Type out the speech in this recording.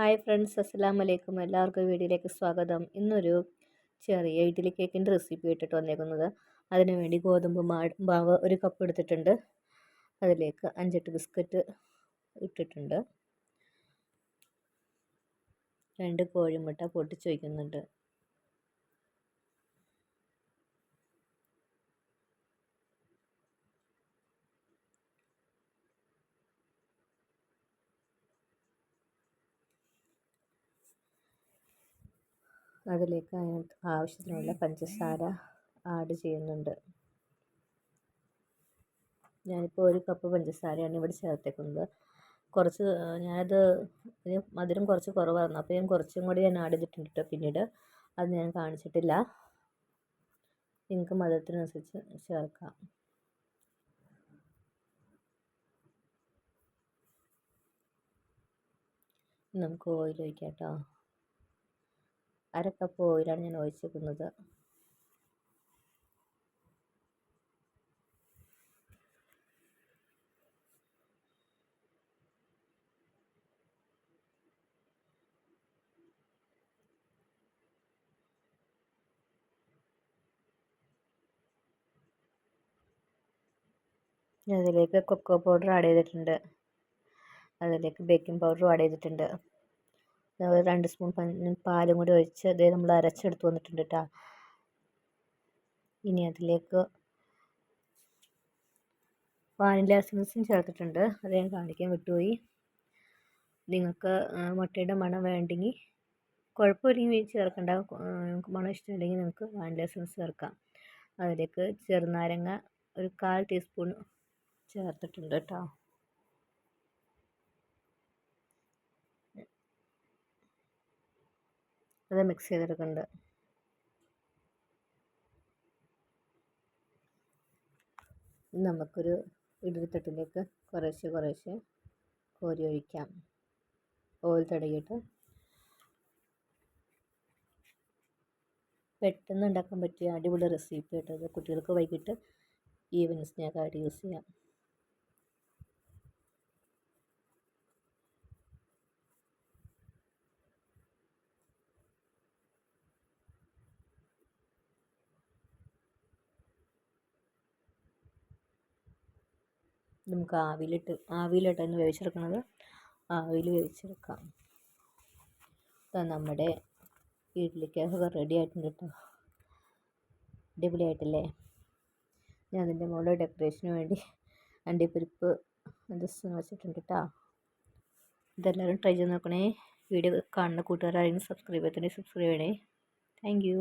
Hi friends അസ്സാം വലൈക്കും എല്ലാവർക്കും വീഡിയോയിലേക്ക് സ്വാഗതം. ഇന്നൊരു ചെറിയ ഇഡ്ഡലി കേക്കിന്റെ റെസിപ്പി ഇട്ടിട്ട് വന്നേക്കുന്നത്. അതിനു വേണ്ടി ഗോതമ്പ് മാവ് ഒരു കപ്പ് എടുത്തിട്ടുണ്ട്. അതിലേക്ക് അഞ്ചെട്ട് ബിസ്ക്കറ്റ് ഇട്ടിട്ടുണ്ട്. രണ്ട് കോഴിമുട്ട പൊട്ടിച്ച് വയ്ക്കുന്നുണ്ട്. അതിലേക്ക് ആവശ്യത്തിനുള്ള പഞ്ചസാര ആഡ് ചെയ്യുന്നുണ്ട്. ഞാനിപ്പോൾ ഒരു കപ്പ് പഞ്ചസാരയാണ് ഇവിടെ ചേർത്തേക്കുന്നത്. കുറച്ച് ഞാനത് മധുരം കുറച്ച് കുറവായിരുന്നു. അപ്പോൾ ഞാൻ കുറച്ചും കൂടി ഞാൻ ആഡ് ചെയ്തിട്ടുണ്ട് കേട്ടോ പിന്നീട്. അത് ഞാൻ കാണിച്ചിട്ടില്ല. നിങ്ങൾക്ക് മധുരത്തിനനുസരിച്ച് ചേർക്കാം. നമുക്ക് ഓയിൽ ഒഴിക്കാം കേട്ടോ അര കപ്പ് ഓയിലാണ് ഞാൻ ഒഴിച്ചിരിക്കുന്നത് അതിലേക്ക് കൊക്കോ പൗഡർ ആഡ് ചെയ്തിട്ടുണ്ട്. അതിലേക്ക് ബേക്കിംഗ് പൗഡറും ആഡ് ചെയ്തിട്ടുണ്ട്. രണ്ട് സ്പൂൺ പാലും കൂടി ഒഴിച്ച് അതേ നമ്മൾ അരച്ചെടുത്ത് വന്നിട്ടുണ്ട് കേട്ടോ ഇനി അതിലേക്ക് വാനില എസൻസും ചേർത്തിട്ടുണ്ട്. അത് ഞാൻ കാണിക്കാൻ വിട്ടുപോയി. നിങ്ങൾക്ക് മുട്ടയുടെ മണം വേണ്ടെങ്കിൽ കുഴപ്പമില്ലെങ്കിൽ ചേർക്കണ്ട. മണം ഇഷ്ടമില്ലെങ്കിൽ നിങ്ങൾക്ക് വാനില എസൻസ് ചേർക്കാം. അതിലേക്ക് ചെറുനാരങ്ങ ഒരു കാൽ ടീസ്പൂൺ ചേർത്തിട്ടുണ്ട് കേട്ടോ അത് മിക്സ് ചെയ്തെടുക്കുന്നുണ്ട് നമുക്കൊരു ഇഡലിത്തട്ടിലേക്ക് കുറേശ്ശെ കുറേശ്ശെ കോരി ഒഴിക്കാം. ഓയിൽ തടയിട്ട് പെട്ടെന്ന് ഉണ്ടാക്കാൻ പറ്റിയ അടിപൊളി റെസിപ്പി കേട്ടത് കുട്ടികൾക്ക് വൈകിട്ട് ഈവനിങ് സ്നാക്കായിട്ട് യൂസ് ചെയ്യാം. നമുക്ക് ആവിയിലിട്ട് ആവിയിലിട്ടാണ് വേവിച്ചെടുക്കുന്നത് ആവിയിൽ വേവിച്ചെടുക്കാം. നമ്മുടെ ഇഡ്ഡലിക്കൊക്കെ റെഡി ആയിട്ടുണ്ട് കേട്ടോ. അടിപൊളിയായിട്ടില്ലേ? ഞാൻ അതിന്റെ മുകളിൽ ഡെക്കറേഷന് വേണ്ടി അണ്ടിപ്പരിപ്പ് ജസ്റ്റ് വെച്ചിട്ടുണ്ട് കേട്ടോ. ഇതെല്ലാവരും ട്രൈ ചെയ്ത് നോക്കണേ. വീഡിയോ കാണുന്ന കൂട്ടുകാരാരെങ്കിലും സബ്സ്ക്രൈബ് ചെയ്തിട്ടുണ്ടെങ്കിൽ സബ്സ്ക്രൈബ് ചെയ്യണേ. Thank you